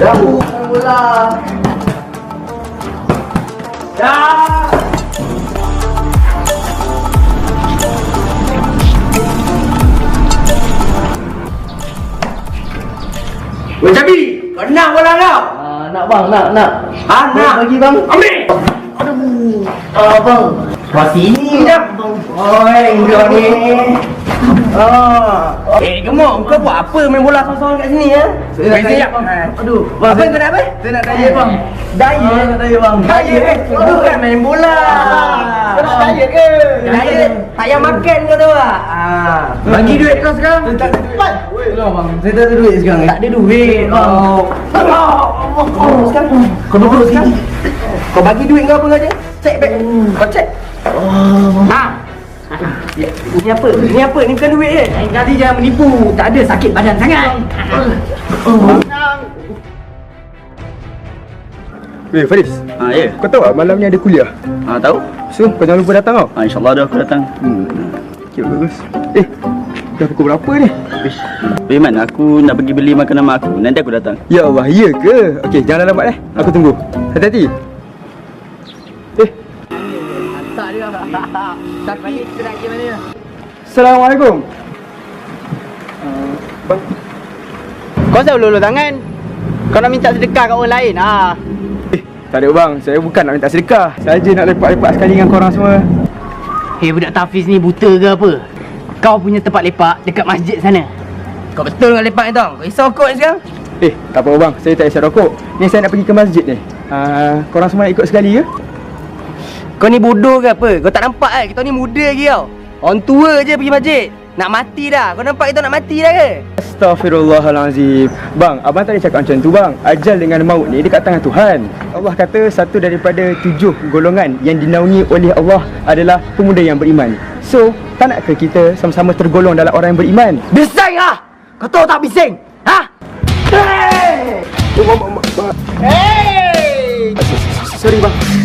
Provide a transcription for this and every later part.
Main bola. Dah. Weh Cabi, kau nak bola kau? Ah, nak bang, nak, nak. Ha, nak. Bagi bang. Ambil. Aduh. Ah, bang. Wah, sini dah. Oi, kau ni. Ah. Eh, gemuk, kau buat apa main bola sorang-sorang kat sini ya? Saya nak bang. Aduh, Bang, apa kau nak apa? Saya nak tanya bang. Diet. Ah, nak tanya bang. Diet eh. Kau kan main bola. Kau nak diet ke? Diet. Tak payah makan kau tu ah. Ah. Bagi duit kau sekarang. Saya tak ada duit. Tolong bang, saya tak ada duit sekarang. Tak ada duit. Oh. Oh, sekarang kau duduk sekarang. Kau bagi duit kau apa aja? Cek back. Kau cek. Oh. Ha. Ni apa? Ni apa? Ni bukan duit je. Lain kali jangan menipu. Tak ada sakit badan sangat. Weh Faris, Ha, ya. kau tahu tak malam ni ada kuliah? Ha, tahu? So, kau jangan lupa datang tau. Ha, InsyaAllah ada aku datang. Hmm. Okay, bagus. Eh, dah pukul berapa ni? Ish. Iman, aku nak pergi beli makanan mak aku. Nanti aku datang. Ya Allah, ya ke? Okey, jangan lambat eh. Aku tunggu. Hati-hati. Eh, Kita nak pergi mana? Assalamualaikum. Kau selalu lulu tangan. Kau nak minta sedekah kat orang lain. Ha. Eh, tak ada bang. Saya bukan nak minta sedekah. Saja nak lepak-lepak sekali dengan korang semua. Hei budak Tafiz ni buta ke apa? Kau punya tempat lepak dekat masjid sana. Kau betul dengan lepak ni tau. Kau risau kot ni sekarang. Eh, tak apa bang. Saya tak isap rokok. Ni saya nak pergi ke masjid ni. Ah, korang semua nak ikut sekali ke? Kau ni bodoh ke apa? Kau tak nampak kan? Kita ni muda lagi tau. Orang tua je pergi masjid. Nak mati dah. Kau nampak kita nak mati dah ke? Astaghfirullahalazim. Bang, abang tak boleh cakap macam tu bang. Ajal dengan maut ni dekat tangan Tuhan. Allah kata satu daripada tujuh golongan yang dinaungi oleh Allah adalah pemuda yang beriman. So, tak nak ke kita sama-sama tergolong dalam orang yang beriman? Bising lah! Kau tahu tak bising? Ha? Hey! Hey! Sorry bang.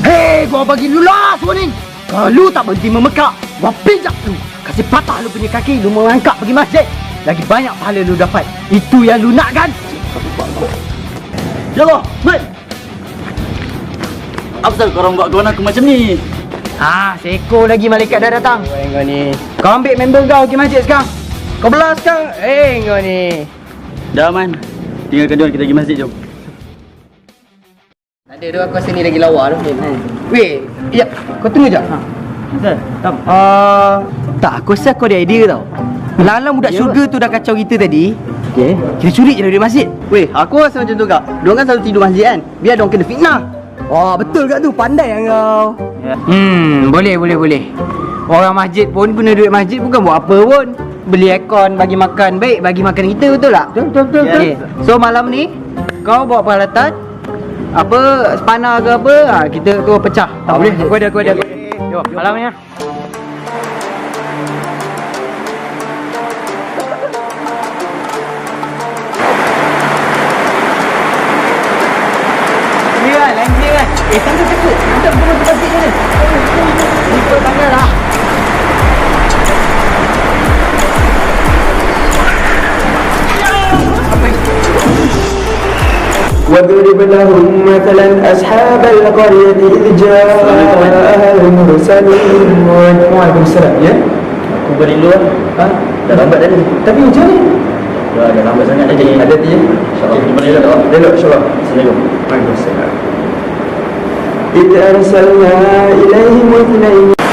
Gua bagi lu lah semua ni. Kalau lu tak berhenti memekak, gua pijak lu. Kasih patah lu punya kaki, lu mengangkat pergi masjid. Lagi banyak pahala lu dapat. Itu yang lu nak kan? Ya Allah, Mat. Apa pasal korang buat kawan aku macam ni? Ha, seko lagi malaikat dah datang. Kau ni. Kau ambil member kau pergi masjid sekarang. Kau belah sekarang. Eh, kau ni. Dah, Man. Tinggalkan dia kita pergi masjid, jom. Ada tu aku rasa ni lagi lawa tu. Weh, ya, kau tunggu jap. Ha. Tak. Uh, tak, aku rasa aku ada idea tau. Lalang budak syurga tu dah kacau kita tadi. Okay. Kita curi je dari masjid. Weh, aku rasa macam tu kak. Diorang kan selalu tidur masjid kan? Biar diorang kena fitnah. Wah, betul kat tu. Pandai yang kau. Ya. Hmm, boleh, boleh, boleh. Orang masjid pun guna duit masjid bukan buat apa pun. Beli aircon, bagi makan. Baik, bagi makan kita, betul tak? Betul, betul, betul. Ya. Okay. So, malam ni, kau bawa peralatan. Apa, spana ke apa, ha, kita tu pecah. Tak boleh, aku ada, aku ada. Aku ada. Jom, malam ni kan, lain dia kan. Eh, tangga takut. Nanti aku nak وَاضْرِبْ لَهُمْ مَثَلًا أَصْحَابَ الْقَرْيَةِ إِذْ جَاءَهَا الْمُرْسَلُونَ. وَعَلَيْهِمْ ya. Aku balik dulu ها dah lambat dah ni. Tapi hujan ni. Dah lambat sangat. Dah jadi ada dia insyaallah. Jumpa lagi. Dah insyaallah. Assalamualaikum. Waalaikumsalam. إِذْ أَرْسَلْنَا إِلَيْهِمُ اثْنَيْنِ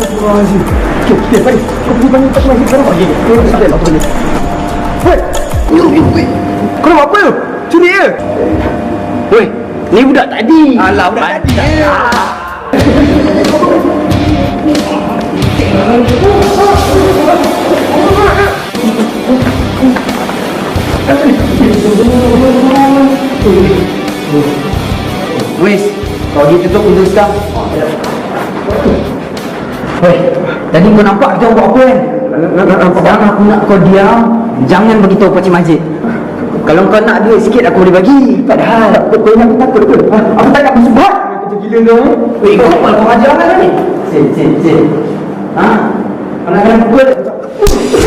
Astagfirullahaladzim. Okey, okey, baik. Kau pergi panggil Pak Masjid sekarang. Okey. Kau pergi aku panggil. Weh! Yo, yo, weh. Kau nak apa tu? Curi ya? Woi, ni budak tadi. Alah, budak tadi. Wes, kau dia tutup pintu sekarang. Tadi kau nampak kita buat apa kan? Sekarang aku nak kau diam, jangan beritahu Pakcik Masjid. Kalau kau nak duit sikit aku boleh bagi. Padahal tak kau nak takut ke? Aku tak nak buat. Kerja gila kau ni. Weh, kau malah kau ajar kan ni? Sin, sin, sin. Ha? Kau nak kena pukul. Kau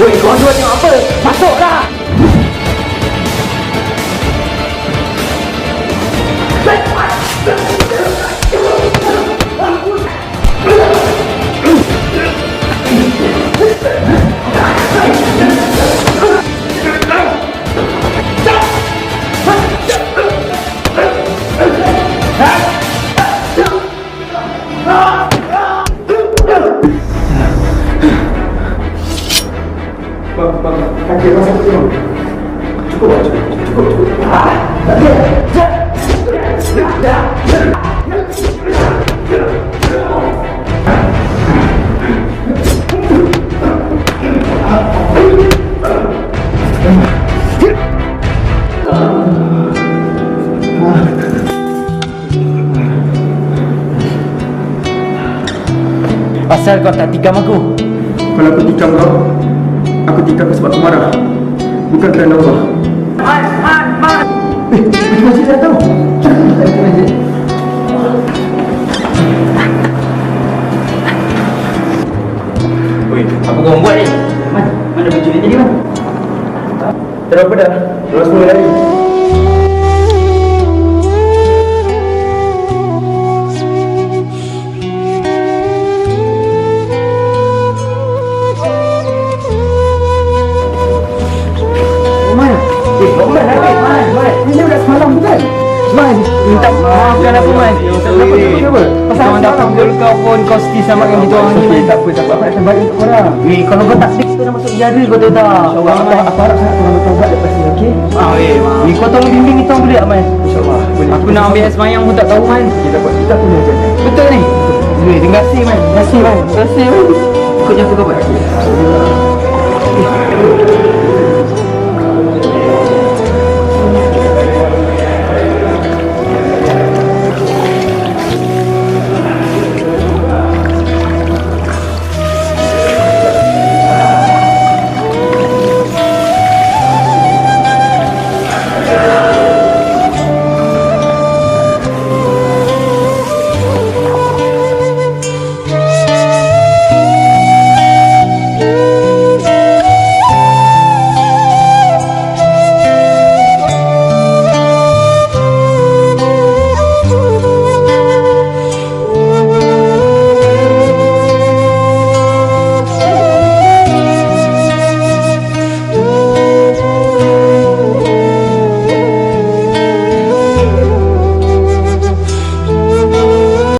Mình có nuôi những. Weh, kau dua tengok apa? Masuklah! Pasal kau tak tikam aku. Kalau aku tikam kau, aku tikam kau sebab aku marah. Bukan kerana Allah. Eh, pergi masjid dah tahu. Pergi masjid. Weh, apa kau buat ni? Man, mana baju ni tadi, Man? Tak ada apa dah. Lepas semua lagi. Man, minta maafkan aku, Man. Kenapa, kenapa, kenapa? Pasal Kau dapat semalam. gol kau pun kau mesti selamatkan kita orang ni. Tak apa, tak apa. Nak terbaik untuk korang. Weh, kalau kau tak fix, kau dah masuk penjara kau tahu tak? InsyaAllah, aku, aku harap sangat korang bertaubat lepas ni, okey? Ah, weh, Weh, kau tolong bimbing kita orang boleh tak, Man? InsyaAllah. Aku nak ambil semayang pun tak tahu man. Kita buat, kita punya je. Betul ni? Weh, terima kasih, Man. Terima kasih, Man. Terima kasih, Man. Je aku kau buat.